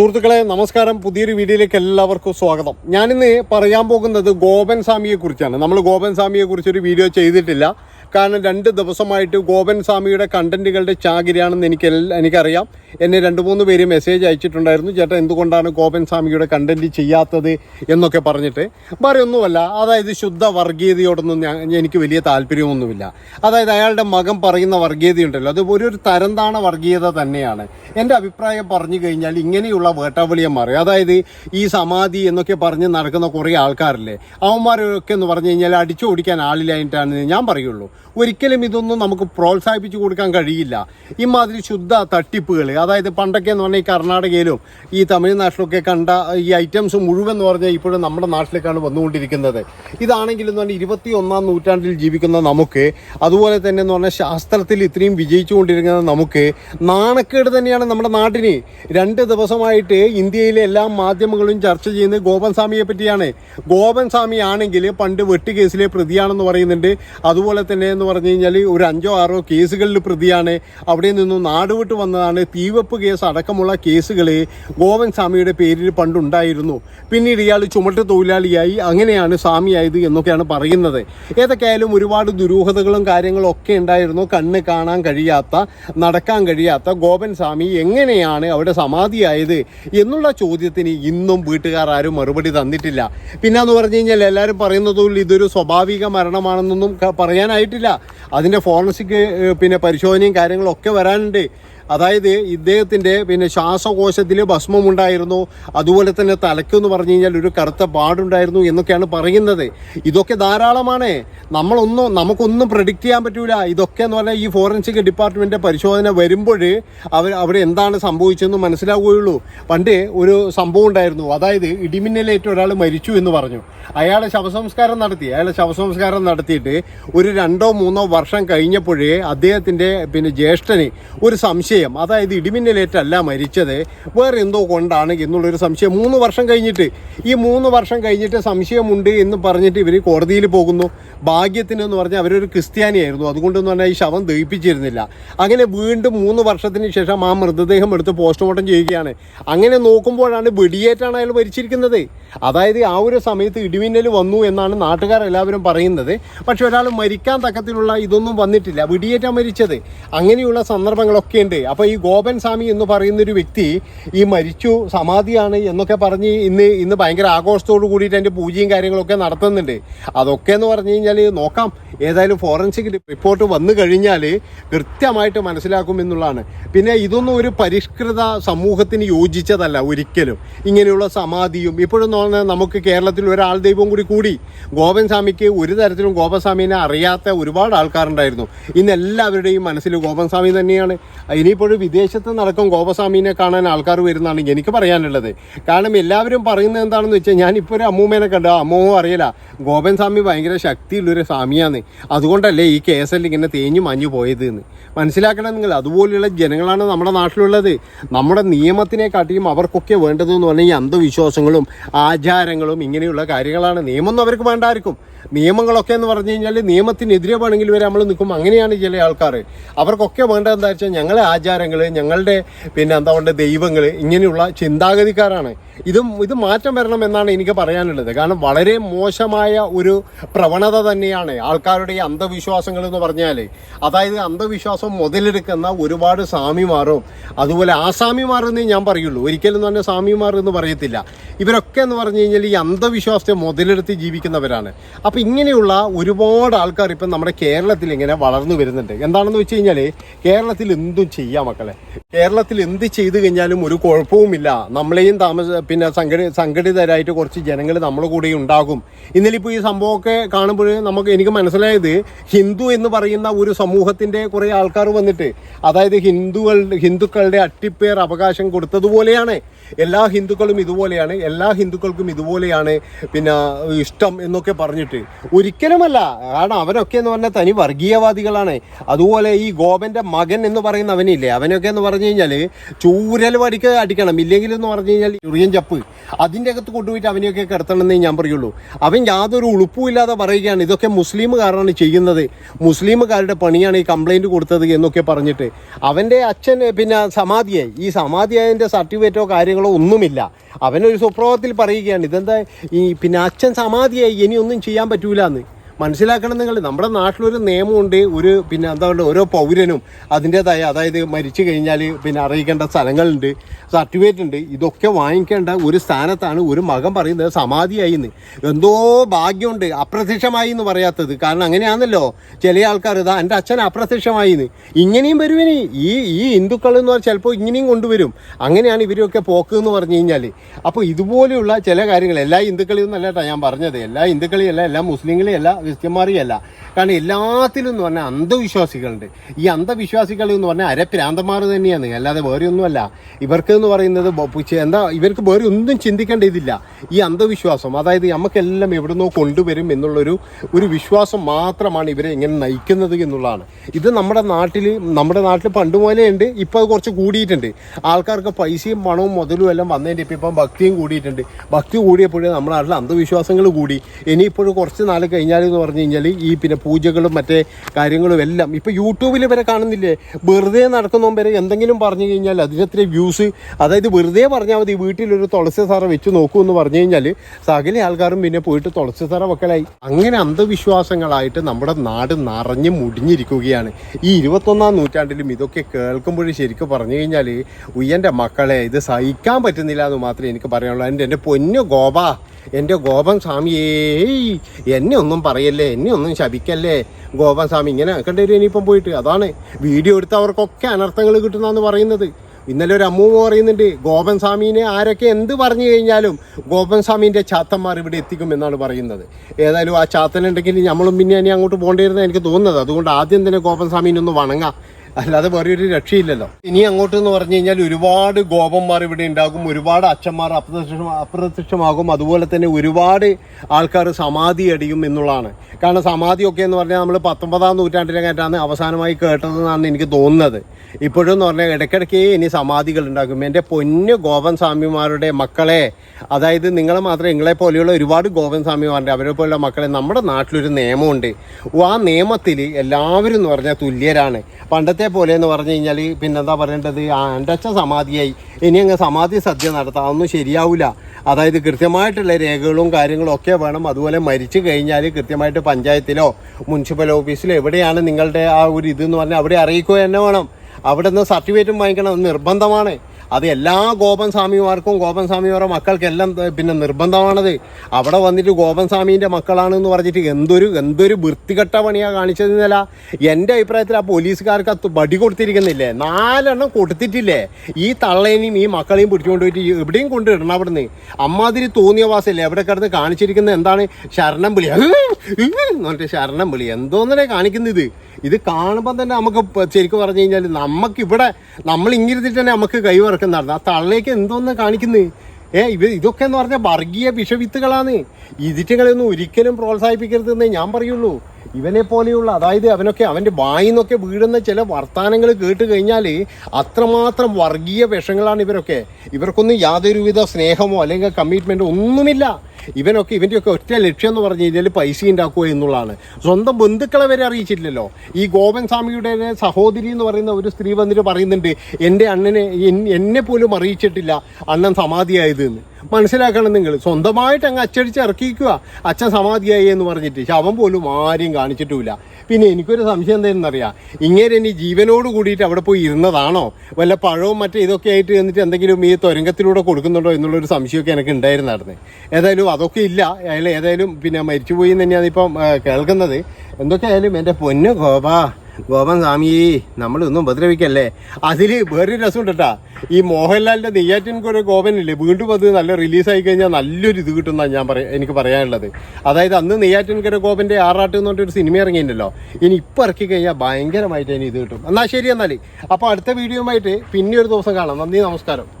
സുഹൃത്തുക്കളെ നമസ്കാരം. പുതിയൊരു വീഡിയോയിലേക്ക് എല്ലാവർക്കും സ്വാഗതം. ഞാനിന്ന് പറയാൻ പോകുന്നത് ഗോപൻ സ്വാമിയെ കുറിച്ചാണ് നമ്മൾ ഗോപൻ സ്വാമിയെ കുറിച്ചൊരു വീഡിയോ ചെയ്തിട്ടില്ല. കാരണം രണ്ട് ദിവസമായിട്ട് ഗോപൻ സ്വാമിയുടെ കണ്ടന്റുകളുടെ ചാകിരിയാണെന്ന് എനിക്ക് എനിക്കറിയാം. എന്നെ രണ്ട് മൂന്ന് പേര് മെസ്സേജ് അയച്ചിട്ടുണ്ടായിരുന്നു. ചേട്ടാ എന്തുകൊണ്ടാണ് ഗോപൻ സ്വാമിയുടെ കണ്ടന്റ് ചെയ്യാത്തത് എന്നൊക്കെ പറഞ്ഞിട്ട്. വേറെ ഒന്നുമല്ല അതായത് ശുദ്ധ വർഗീയതയോടൊന്നും എനിക്ക് വലിയ താല്പര്യമൊന്നുമില്ല. അതായത് അയാളുടെ മകൻ പറയുന്ന വർഗീയതയുണ്ടല്ലോ. അത് ഒരു തരംതാണ വർഗീയത തന്നെയാണ്. എന്റെ അഭിപ്രായം പറഞ്ഞു കഴിഞ്ഞാൽ ഇങ്ങനെയുള്ള വേട്ടാവിളിയന്മാർ അതായത് ഈ സമാധി എന്നൊക്കെ പറഞ്ഞ് നടക്കുന്ന കുറേ ആൾക്കാരില്ലേ അവന്മാരൊക്കെ എന്ന് പറഞ്ഞു കഴിഞ്ഞാൽ അടിച്ചു ഓടിക്കാൻ ആളില്ലായിട്ടാണ് ഞാൻ പറയുള്ളൂ. ഒരിക്കലും ഇതൊന്നും നമുക്ക് പ്രോത്സാഹിപ്പിച്ചു കൊടുക്കാൻ കഴിയില്ല. ഇമാതിരി ശുദ്ധ തട്ടിപ്പുകൾ അതായത് പണ്ടൊക്കെ എന്ന് പറഞ്ഞാൽ ഈ കർണാടകയിലും ഈ തമിഴ്നാട്ടിലൊക്കെ കണ്ട ഈ ഐറ്റംസ് മുഴുവൻ എന്ന് പറഞ്ഞാൽ ഇപ്പോഴും നമ്മുടെ നാട്ടിലേക്കാണ് വന്നുകൊണ്ടിരിക്കുന്നത്. ഇതാണെങ്കിലും എന്ന് പറഞ്ഞാൽ ഇരുപത്തി ഒന്നാം നൂറ്റാണ്ടിൽ ജീവിക്കുന്ന നമുക്ക് അതുപോലെ തന്നെ എന്ന് പറഞ്ഞാൽ ശാസ്ത്രത്തിൽ ഇത്രയും വിജയിച്ചുകൊണ്ടിരിക്കുന്ന നമുക്ക് നാണക്കേട് തന്നെയാണ് നമ്മുടെ നാട്ടിന് രണ്ട് ദിവസമായിട്ട് ഇന്ത്യയിലെ എല്ലാ മാധ്യമങ്ങളും ചർച്ച ചെയ്യുന്നത് ഗോപൻ സ്വാമിയെ പറ്റിയാണ്. ഗോപൻ സ്വാമി ആണെങ്കിൽ പണ്ട് വെട്ടുകേസിലെ പ്രതിയാണെന്ന് പറയുന്നുണ്ട്. അതുപോലെ തന്നെ എന്ന് പറഞ്ഞു കഴിഞ്ഞാൽ ഒരു അഞ്ചോ ആറോ കേസുകളിൽ പ്രതിയാണ്. അവിടെ നിന്നും നാടുവിട്ട് വന്നതാണ് തീവപ്പ് കേസ് അടക്കമുള്ള കേസുകൾ ഗോവൻ സ്വാമിയുടെ പേരിൽ പണ്ടുണ്ടായിരുന്നു. പിന്നീട് ഇയാൾ ചുമട്ട് തൊഴിലാളിയായി അങ്ങനെയാണ് സ്വാമിയായത് എന്നൊക്കെയാണ് പറയുന്നത്. ഏതൊക്കെയായാലും ഒരുപാട് ദുരൂഹതകളും കാര്യങ്ങളും ഒക്കെ ഉണ്ടായിരുന്നു. കണ്ണ് കാണാൻ കഴിയാത്ത നടക്കാൻ കഴിയാത്ത ഗോപൻ സ്വാമി എങ്ങനെയാണ് അവിടെ സമാധിയായത് എന്നുള്ള ചോദ്യത്തിന് ഇന്നും വീട്ടുകാർ ആരും മറുപടി തന്നിട്ടില്ല. പിന്നെ എന്ന് പറഞ്ഞു കഴിഞ്ഞാൽ എല്ലാവരും പറയുന്നതും ഇതൊരു സ്വാഭാവിക മരണമാണെന്നൊന്നും ക- പറയാനായിട്ടില്ല അതിന്റെ ഫോറൻസിക് പിന്നെ പരിശോധനയും കാര്യങ്ങളൊക്കെ വരാനുണ്ട്. അതായത് ഇദ്ദേഹത്തിന്റെ പിന്നെ ശ്വാസകോശത്തിൽ ഭസ്മമുണ്ടായിരുന്നു അതുപോലെ തന്നെ തലയ്ക്കെന്ന് പറഞ്ഞു കഴിഞ്ഞാൽ ഒരു കറുത്ത പാടുണ്ടായിരുന്നു എന്നൊക്കെയാണ് പറയുന്നത്. ഇതൊക്കെ ധാരാളമാണ്. നമ്മളൊന്നും നമുക്കൊന്നും പ്രഡിക്റ്റ് ചെയ്യാൻ പറ്റൂല. ഇതൊക്കെ എന്ന് പറഞ്ഞാൽ ഈ ഫോറൻസിക് ഡിപ്പാർട്ട്മെന്റ് പരിശോധന വരുമ്പോൾ അവർ അവിടെ എന്താണ് സംഭവിച്ചതെന്ന് മനസ്സിലാവുകയുള്ളൂ. പണ്ട് ഒരു സംഭവം ഉണ്ടായിരുന്നു. അതായത് ഇടിമിന്നലേറ്റ് ഒരാൾ മരിച്ചു എന്ന് പറഞ്ഞു. അയാളെ ശവസംസ്കാരം നടത്തി. അയാളെ ശവസംസ്കാരം നടത്തിയിട്ട് ഒരു രണ്ടോ മൂന്നോ വർഷം കഴിഞ്ഞപ്പോഴേ അദ്ദേഹത്തിന്റെ പിന്നെ ജ്യേഷ്ഠന് ഒരു സംശയം അതായത് ഇടിമിന്നലേറ്റല്ല മരിച്ചത്. വേറെ എന്തോ കൊണ്ടാണ് എന്നുള്ളൊരു സംശയം മൂന്ന് വർഷം കഴിഞ്ഞിട്ട്. ഈ മൂന്ന് വർഷം കഴിഞ്ഞിട്ട് സംശയമുണ്ട് എന്ന് പറഞ്ഞിട്ട് ഇവർ കോടതിയിൽ പോകുന്നു. ഭാഗ്യത്തിന് എന്ന് പറഞ്ഞാൽ അവരൊരു ക്രിസ്ത്യാനിയായിരുന്നു. അതുകൊണ്ടെന്ന് പറഞ്ഞാൽ ഈ ശവം ദഹിപ്പിച്ചിരുന്നില്ല. അങ്ങനെ വീണ്ടും മൂന്ന് വർഷത്തിന് ശേഷം ആ മൃതദേഹം എടുത്ത് പോസ്റ്റ്മോർട്ടം ചെയ്യുകയാണ്. അങ്ങനെ നോക്കുമ്പോഴാണ് വെടിയേറ്റാണ് അയാൾ മരിച്ചിരിക്കുന്നത്. അതായത് ആ ഒരു സമയത്ത് ഇടിമിന്നൽ വന്നു എന്നാണ് നാട്ടുകാർ എല്ലാവരും പറയുന്നത്. പക്ഷെ ഒരാൾ മരിക്കാൻ തക്കത്തിലുള്ള ഇതൊന്നും വന്നിട്ടില്ല. വെടിയേറ്റാണ് മരിച്ചത്. അങ്ങനെയുള്ള സന്ദർഭങ്ങളൊക്കെ ഉണ്ട്. അപ്പോൾ ഈ ഗോപൻ സ്വാമി എന്ന് പറയുന്ന ഒരു വ്യക്തി ഈ മരിച്ചു സമാധിയാണ് എന്നൊക്കെ പറഞ്ഞ് ഇന്ന് ഇന്ന് ഭയങ്കര ആഘോഷത്തോട് കൂടിയിട്ട് അതിന്റെ പൂജയും കാര്യങ്ങളൊക്കെ നടത്തുന്നുണ്ട്. അതൊക്കെ എന്ന് പറഞ്ഞു കഴിഞ്ഞാൽ നോക്കാം. ഏതായാലും ഫോറൻസിക് റിപ്പോർട്ട് വന്നു കഴിഞ്ഞാൽ കൃത്യമായിട്ട് മനസ്സിലാക്കും എന്നുള്ളതാണ്. പിന്നെ ഇതൊന്നും ഒരു പരിഷ്കൃത സമൂഹത്തിന് യോജിച്ചതല്ല ഒരിക്കലും. ഇങ്ങനെയുള്ള സമാധിയും ഇപ്പോഴും പറഞ്ഞാൽ നമുക്ക് കേരളത്തിൽ ഒരാൾ ദൈവം കൂടി കൂടി ഗോപൻ സ്വാമിക്ക് ഒരു തരത്തിലും ഗോപസ്വാമിനെ അറിയാത്ത ഒരുപാട് ആൾക്കാരുണ്ടായിരുന്നു. ഇന്ന് എല്ലാവരുടെയും മനസ്സിൽ ഗോപൻ സ്വാമി തന്നെയാണ്. ഇനിയിപ്പോഴും വിദേശത്ത് നടക്കും. ഗോപസ്വാമിനെ കാണാൻ ആൾക്കാർ വരുന്നതാണ് എനിക്ക് പറയാനുള്ളത്. കാരണം എല്ലാവരും പറയുന്നത് എന്താണെന്ന് വെച്ചാൽ ഞാൻ ഞാനിപ്പോൾ ഒരു അമ്മൂമ്മേനെ കണ്ടു. അമ്മൂമ്മ അറിയില്ല ഗോപൻ സ്വാമി ഭയങ്കര ശക്തിയുള്ളൊരു സ്വാമിയാണ്. അതുകൊണ്ടല്ലേ ഈ കേസിൽ ഇങ്ങനെ തേഞ്ഞു മഞ്ഞു പോയത് എന്ന് മനസ്സിലാക്കണം നിങ്ങൾ. അതുപോലെയുള്ള ജനങ്ങളാണ് നമ്മുടെ നാട്ടിലുള്ളത്. നമ്മുടെ നിയമത്തിനെ കാട്ടിയും അവർക്കൊക്കെ വേണ്ടതെന്ന് പറഞ്ഞാൽ അന്ധവിശ്വാസങ്ങളും ആചാരങ്ങളും ഇങ്ങനെയുള്ള കാര്യങ്ങളാണ്. നിയമം ഒന്നും അവർക്ക് വേണ്ടായിരിക്കും. നിയമങ്ങളൊക്കെ എന്ന് പറഞ്ഞു കഴിഞ്ഞാൽ നിയമത്തിനെതിരെ വേണമെങ്കിൽ വരെ നമ്മൾ നിൽക്കും. അങ്ങനെയാണ് ചില ആൾക്കാർ. അവർക്കൊക്കെ വേണ്ടത് എന്താ വെച്ചാൽ ഞങ്ങളെ ആചാരങ്ങൾ ഞങ്ങളുടെ പിന്നെ എന്താ പറയുക ദൈവങ്ങൾ ഇങ്ങനെയുള്ള ചിന്താഗതിക്കാരാണ്. ഇതും ഇത് മാറ്റം വരണം എന്നാണ് എനിക്ക് പറയാനുള്ളത്. കാരണം വളരെ മോശമായ ഒരു പ്രവണത തന്നെയാണ് ആൾക്കാരുടെ ഈ അന്ധവിശ്വാസങ്ങൾ എന്ന് പറഞ്ഞാൽ. അതായത് അന്ധവിശ്വാസം മുതലെടുക്കുന്ന ഒരുപാട് സ്വാമിമാരും അതുപോലെ ആസാമിമാർ എന്നേ ഞാൻ പറയുള്ളൂ. ഒരിക്കലും തന്നെ സ്വാമിമാർ എന്ന് പറയത്തില്ല. ഇവരൊക്കെ എന്ന് പറഞ്ഞു കഴിഞ്ഞാൽ ഈ അന്ധവിശ്വാസത്തെ മുതലെടുത്ത് ജീവിക്കുന്നവരാണ്. അപ്പോൾ ഇങ്ങനെയുള്ള ഒരുപാട് ആൾക്കാർ ഇപ്പം നമ്മുടെ കേരളത്തിൽ ഇങ്ങനെ വളർന്നു വരുന്നുണ്ട്. എന്താണെന്ന് വെച്ച് കഴിഞ്ഞാൽ കേരളത്തിൽ എന്തും ചെയ്യാം മക്കളെ. കേരളത്തിൽ എന്ത് ചെയ്തു കഴിഞ്ഞാലും ഒരു കുഴപ്പവുമില്ല. നമ്മളെയും താമസ പിന്നെ സംഘടി സംഘടിതരായിട്ട് കുറച്ച് ജനങ്ങൾ നമ്മുടെ കൂടെ ഉണ്ടാകും. ഇന്നലെ ഇപ്പോൾ ഈ സംഭവമൊക്കെ കാണുമ്പോൾ നമുക്ക് എനിക്ക് മനസ്സിലായത് ഹിന്ദു എന്ന് പറയുന്ന ഒരു സമൂഹത്തിന്റെ കുറേ ആൾക്കാർ വന്നിട്ട് അതായത് ഹിന്ദുക്കൾ ഹിന്ദുക്കളുടെ അട്ടിപ്പേർ അവകാശം കൊടുത്തതുപോലെയാണ്. എല്ലാ ഹിന്ദുക്കളും ഇതുപോലെയാണ് എല്ലാ ഹിന്ദുക്കൾക്കും ഇതുപോലെയാണ് പിന്നെ ഇഷ്ടം എന്നൊക്കെ പറഞ്ഞിട്ട്. ഒരിക്കലുമല്ല കാരണം അവനൊക്കെ എന്ന് പറഞ്ഞാൽ തനി വർഗീയവാദികളാണ്. അതുപോലെ ഈ ഗോപന്റെ മകൻ എന്ന് പറയുന്ന അവനില്ലേ അവനൊക്കെ എന്ന് പറഞ്ഞു കഴിഞ്ഞാൽ ചൂരൽ വടിക്ക് അടിക്കണം. ഇല്ലെങ്കിൽ എന്ന് പറഞ്ഞു കഴിഞ്ഞാൽ യുറിയൻ ചപ്പ്. അതിന്റെ അകത്ത് കൊണ്ടുപോയിട്ട് അവനെയൊക്കെ കിടത്തണമെന്നേ ഞാൻ പറയുള്ളൂ. അവൻ യാതൊരു ഉളുപ്പുമില്ലാതെ പറയുകയാണ് ഇതൊക്കെ മുസ്ലിമുകാരാണ് ചെയ്യുന്നത്. മുസ്ലിമുകാരുടെ പണിയാണ് ഈ കംപ്ലൈന്റ് കൊടുത്തത് എന്നൊക്കെ പറഞ്ഞിട്ട്. അവന്റെ അച്ഛൻ പിന്നെ സമാധിയായി. ഈ സമാധിയായതിന്റെ സർട്ടിഫിക്കറ്റോ കാര്യങ്ങളോ ഒന്നുമില്ല അവനൊരു സ്വപ്രഭാവത്തിൽ പറയുകയാണ് ഇതെന്താ? ഈ പിന്നെ അച്ഛൻ സമാധിയായി ഇനിയൊന്നും ചെയ്യാൻ പറ്റൂല എന്ന് മനസ്സിലാക്കണം നിങ്ങൾ. നമ്മുടെ നാട്ടിലൊരു നിയമമുണ്ട് ഒരു പിന്നെ എന്താ പറയുക ഓരോ പൗരനും അതിന്റെതായ അതായത് മരിച്ചു കഴിഞ്ഞാൽ പിന്നെ അറിയിക്കേണ്ട സ്ഥലങ്ങളുണ്ട് സർട്ടിഫിക്കറ്റ് ഉണ്ട്. ഇതൊക്കെ വാങ്ങിക്കേണ്ട ഒരു സ്ഥാനത്താണ് ഒരു മകൻ പറയുന്നത് സമാധിയായി എന്ന് എന്തോ ഭാഗ്യമുണ്ട് അപ്രത്യക്ഷമായി എന്ന് പറയാത്തത്. കാരണം അങ്ങനെയാണല്ലോ ചില ആൾക്കാർ ഇതാ എന്റെ അച്ഛൻ അപ്രത്യക്ഷമായി എന്ന് ഇങ്ങനെയും വരുവിനി ഈ ഈ ഹിന്ദുക്കൾ എന്ന് പറഞ്ഞാൽ ചിലപ്പോൾ ഇങ്ങനെയും കൊണ്ടുവരും. അങ്ങനെയാണ് ഇവരൊക്കെ പോക്ക് എന്ന് പറഞ്ഞു കഴിഞ്ഞാൽ അപ്പോൾ ഇതുപോലെയുള്ള ചില കാര്യങ്ങൾ എല്ലാ ഹിന്ദുക്കളിൽ നിന്നല്ല ഞാൻ പറഞ്ഞത്. എല്ലാ ഹിന്ദുക്കളിയല്ല എല്ലാ മുസ്ലിങ്ങളെയും അല്ല ക്രിസ്ത്യന്മാരെയല്ല കാരണം എല്ലാത്തിലും എന്ന് പറഞ്ഞാൽ അന്ധവിശ്വാസികളുണ്ട്. ഈ അന്ധവിശ്വാസികൾ എന്ന് പറഞ്ഞാൽ അരപ്രാന്തന്മാർ തന്നെയാണ്. അല്ലാതെ വേറെ ഒന്നുമല്ല. ഇവർക്ക് എന്ന് പറയുന്നത് എന്താ ഇവർക്ക് വേറെ ഒന്നും ചിന്തിക്കേണ്ട ഇതില്ല. ഈ അന്ധവിശ്വാസം അതായത് നമുക്കെല്ലാം എവിടുന്നോ കൊണ്ടുവരും എന്നുള്ളൊരു ഒരു വിശ്വാസം മാത്രമാണ് ഇവരെ ഇങ്ങനെ നയിക്കുന്നത് എന്നുള്ളതാണ്. ഇത് നമ്മുടെ നാട്ടിൽ നമ്മുടെ നാട്ടിൽ പണ്ട് ഉണ്ട് ഇപ്പോൾ അത് കുറച്ച് കൂടിയിട്ടുണ്ട്. ആൾക്കാർക്ക് പൈസയും പണവും മുതലും എല്ലാം വന്നതിന്റെ ഇപ്പം ഇപ്പം ഭക്തിയും കൂടിയിട്ടുണ്ട്. ഭക്തി കൂടിയപ്പോഴേ നമ്മുടെ നാട്ടിൽ അന്ധവിശ്വാസങ്ങൾ കൂടി. ഇനിയിപ്പോഴും കുറച്ച് നാൾ കഴിഞ്ഞാൽ പറഞ്ഞു കഴിഞ്ഞാൽ ഈ പിന്നെ പൂജകളും മറ്റേ കാര്യങ്ങളും എല്ലാം. ഇപ്പോൾ യൂട്യൂബിൽ വരെ കാണുന്നില്ലേ? വെറുതെ നടക്കുന്നവൻ വരെ എന്തെങ്കിലും പറഞ്ഞു കഴിഞ്ഞാൽ അതിനെത്ര വ്യൂസ് അതായത് വെറുതെ പറഞ്ഞാൽ മതി വീട്ടിലൊരു തുളസി സാറ വെച്ച് നോക്കൂ എന്ന് പറഞ്ഞു കഴിഞ്ഞാൽ സകല ആൾക്കാരും പിന്നെ പോയിട്ട് തുളസി സാറ വെക്കലായി. അങ്ങനെ അന്ധവിശ്വാസങ്ങളായിട്ട് നമ്മുടെ നാട് നിറഞ്ഞ് മുടിഞ്ഞിരിക്കുകയാണ്. ഈ ഇരുപത്തൊന്നാം നൂറ്റാണ്ടിലും ഇതൊക്കെ കേൾക്കുമ്പോഴും ശരിക്കും പറഞ്ഞു കഴിഞ്ഞാൽ ഉയ്യന്റെ മക്കളെ ഇത് സഹിക്കാൻ പറ്റുന്നില്ല എന്ന് മാത്രമേ എനിക്ക് പറയാനുള്ളൂ. എന്റെ എന്റെ പൊന്നു ഗോപ എന്റെ ഗോപൻ സ്വാമിയേ എന്നെ ഒന്നും പറയല്ലേ എന്നെ ഒന്നും ശപിക്കല്ലേ? ഗോപൻ സ്വാമി ഇങ്ങനെ ആക്കേണ്ടി വരും ഇനിയിപ്പം പോയിട്ട്. അതാണ് വീഡിയോ എടുത്ത് അവർക്കൊക്കെ അനർത്ഥങ്ങൾ കിട്ടുന്നതെന്ന് പറയുന്നത്. ഇന്നലെ ഒരു അമ്മൂമ്മ പറയുന്നുണ്ട് ഗോപൻ സ്വാമീനെ ആരൊക്കെ എന്ത് പറഞ്ഞു കഴിഞ്ഞാലും ഗോപൻ സ്വാമീന്റെ ചാത്തന്മാർ ഇവിടെ എത്തിക്കും എന്നാണ് പറയുന്നത്. ഏതായാലും ആ ചാത്തനുണ്ടെങ്കിൽ നമ്മളും പിന്നെ ഇനി അങ്ങോട്ട് പോകേണ്ടിയിരുന്ന എനിക്ക് തോന്നുന്നത്. അതുകൊണ്ട് ആദ്യം തന്നെ ഗോപൻ സ്വാമീനെ ഒന്ന് വണങ്ങാം. അല്ലാതെ വേറെ ഒരു രക്ഷയില്ലല്ലോ. ഇനി അങ്ങോട്ട് എന്ന് പറഞ്ഞു കഴിഞ്ഞാൽ ഒരുപാട് ഗോപന്മാർ ഇവിടെ ഉണ്ടാകും ഒരുപാട് അച്ഛന്മാർ അപ്രത്യക്ഷ അപ്രത്യക്ഷമാകും. അതുപോലെ തന്നെ ഒരുപാട് ആൾക്കാർ സമാധി അടിയും എന്നുള്ളതാണ്. കാരണം സമാധിയൊക്കെ എന്ന് പറഞ്ഞാൽ നമ്മൾ പത്തൊമ്പതാം നൂറ്റാണ്ടിലെ കയറ്റാണ് അവസാനമായി കേട്ടതെന്നാണ് എനിക്ക് തോന്നുന്നത്. ഇപ്പോഴും എന്ന് പറഞ്ഞാൽ ഇടയ്ക്കിടയ്ക്ക് ഇനി സമാധികൾ ഉണ്ടാക്കും എന്റെ പൊന്നു ഗോപൻ സ്വാമിമാരുടെ മക്കളെ അതായത് നിങ്ങളെ മാത്രം നിങ്ങളെ പോലെയുള്ള ഒരുപാട് ഗോപൻ സ്വാമിമാരുണ്ട്. അവരെ പോലുള്ള മക്കളെ നമ്മുടെ നാട്ടിലൊരു നിയമമുണ്ട്. ആ നിയമത്തിൽ എല്ലാവരും എന്ന് പറഞ്ഞാൽ തുല്യരാണ്. പണ്ടത്തെ പോലെ എന്ന് പറഞ്ഞു കഴിഞ്ഞാൽ പിന്നെന്താ പറയേണ്ടത്? അച്ഛൻ സമാധിയായി. ഇനി അങ്ങ് സമാധി സദ്യ നടത്താം. അതൊന്നും ശരിയാവില്ല അതായത് കൃത്യമായിട്ടുള്ള രേഖകളും കാര്യങ്ങളും ഒക്കെ വേണം. അതുപോലെ മരിച്ചു കഴിഞ്ഞാൽ കൃത്യമായിട്ട് പഞ്ചായത്തിലോ മുനിസിപ്പൽ ഓഫീസിലോ എവിടെയാണ് നിങ്ങളുടെ ആ ഒരു ഇതെന്ന് പറഞ്ഞാൽ അവിടെ അറിയിക്കുക തന്നെ വേണം. അവിടെ നിന്ന് സർട്ടിഫിക്കറ്റും വാങ്ങിക്കണം. നിർബന്ധമാണ്. അത് എല്ലാ ഗോപൻ സ്വാമിമാർക്കും ഗോപൻ സ്വാമിമാരുടെ മക്കൾക്കെല്ലാം പിന്നെ നിർബന്ധമാണത്. അവിടെ വന്നിട്ട് ഗോപൻ സ്വാമീന്റെ മക്കളാണെന്ന് പറഞ്ഞിട്ട് എന്തൊരു എന്തൊരു വൃത്തികെട്ട പണിയാണ് കാണിച്ചതെന്നല്ല എന്റെ അഭിപ്രായത്തിൽ ആ പോലീസുകാർക്ക് ബടി കൊടുത്തിരിക്കുന്നില്ലേ? നാലെണ്ണം കൊടുത്തിട്ടില്ലേ? ഈ തള്ളേനെയും ഈ മക്കളെയും പിടിച്ചുകൊണ്ട് പോയിട്ട് എവിടെയും കൊണ്ടിടണം അവിടുന്ന്. അമ്മാതിരി തോന്നിയ വാസല്ലേ എവിടെ കിടന്ന് കാണിച്ചിരിക്കുന്നത്? എന്താണ്? ശരണം വിളി. എന്നിട്ട് ശരണം വിളി. എന്തോന്നല്ലേ കാണിക്കുന്നത്? ഇത് കാണുമ്പോൾ തന്നെ നമുക്ക് ശരിക്കും പറഞ്ഞു കഴിഞ്ഞാൽ നമുക്കിവിടെ നമ്മൾ ഇങ്ങിരുന്നിട്ട് തന്നെ നമുക്ക് കൈവറക്കുന്നതാണ് ആ തള്ളേക്ക് എന്തോന്ന് കാണിക്കുന്നത് ഏ ഇവ ഇതൊക്കെ എന്ന് പറഞ്ഞാൽ വർഗീയ വിഷവിത്തുകളാണ്. ഇതിറ്റങ്ങളെയൊന്നും ഒരിക്കലും പ്രോത്സാഹിപ്പിക്കരുതെന്നേ ഞാൻ പറയുള്ളൂ. ഇവനെ പോലെയുള്ള അതായത് അവനൊക്കെ അവന്റെ വായിന്നൊക്കെ വീഴുന്ന ചില വർത്തമാനങ്ങൾ കേട്ട് കഴിഞ്ഞാൽ അത്രമാത്രം വർഗീയ വിഷങ്ങളാണ് ഇവരൊക്കെ. ഇവർക്കൊന്നും യാതൊരുവിധ സ്നേഹമോ അല്ലെങ്കിൽ കമ്മിറ്റ്മെന്റോ ഒന്നുമില്ല. ഇവനൊക്കെ ഇവന്റെയൊക്കെ ഒറ്റ ലക്ഷ്യം എന്ന് പറഞ്ഞു കഴിഞ്ഞാൽ പൈസ ഉണ്ടാക്കുക എന്നുള്ളതാണ്. സ്വന്തം ബന്ധുക്കളെ വരെ അറിയിച്ചിട്ടില്ലല്ലോ. ഈ ഗോപൻ സ്വാമിയുടെ സഹോദരി എന്ന് പറയുന്ന ഒരു സ്ത്രീ വന്നിട്ട് പറയുന്നുണ്ട് എന്റെ അണ്ണനെ എന്നെ പോലും അറിയിച്ചിട്ടില്ല അണ്ണൻ സമാധിയായത് എന്ന് മനസ്സിലാക്കണം നിങ്ങൾ. സ്വന്തമായിട്ട് അങ്ങ് അച്ചടിച്ച് ഇറക്കിക്കുക അച്ഛൻ സമാധിയായി എന്ന് പറഞ്ഞിട്ട്. ശവം പോലും ആരും കാണിച്ചിട്ടുമില്ല. പിന്നെ എനിക്കൊരു സംശയം എന്താണെന്നറിയാം? ഇങ്ങനെ ഇനി ജീവനോട് കൂടിയിട്ട് അവിടെ പോയി ഇരുന്നതാണോ? വല്ല പഴവും മറ്റേ ഇതൊക്കെ ആയിട്ട് എന്നിട്ട് എന്തെങ്കിലും ഈ തുരങ്കത്തിലൂടെ കൊടുക്കുന്നുണ്ടോ എന്നുള്ളൊരു സംശയമൊക്കെ എനിക്ക് ഉണ്ടായിരുന്നായിരുന്നു ഏതായാലും അതൊക്കെ ഇല്ല. അയാൾ ഏതായാലും പിന്നെ മരിച്ചുപോയി എന്ന് തന്നെയാണ് ഇപ്പം കേൾക്കുന്നത്. എന്തൊക്കെയായാലും എന്റെ പൊന്ന് ഗോപ ഗോപൻ സ്വാമി നമ്മളൊന്നും ഉപദ്രവിക്കല്ലേ? അതിൽ വേറൊരു രസമുണ്ട് കേട്ടാ ഈ മോഹൻലാലിന്റെ നെയ്യാറ്റിൻകൊരു ഗോപനില്ലേ? വീണ്ടും അത് നല്ല റിലീസായി കഴിഞ്ഞാൽ നല്ലൊരു ഇത് കിട്ടുന്നതാണ് ഞാൻ പറയാ എനിക്ക് പറയാനുള്ളത്. അതായത് അന്ന് നെയ്യാറ്റിൻകര ഗോപന്റെ ആറാട്ട് എന്ന് പറഞ്ഞൊരു സിനിമ ഇറങ്ങിയിട്ടുണ്ടല്ലോ. ഇനി ഇപ്പം ഇറക്കി കഴിഞ്ഞാൽ ഭയങ്കരമായിട്ട് ഇനി ഇത് കിട്ടും. എന്നാൽ ശരി എന്നാൽ അപ്പോൾ അടുത്ത വീഡിയോയുമായിട്ട് പിന്നെ ഒരു ദിവസം കാണാം. നന്ദി നമസ്കാരം.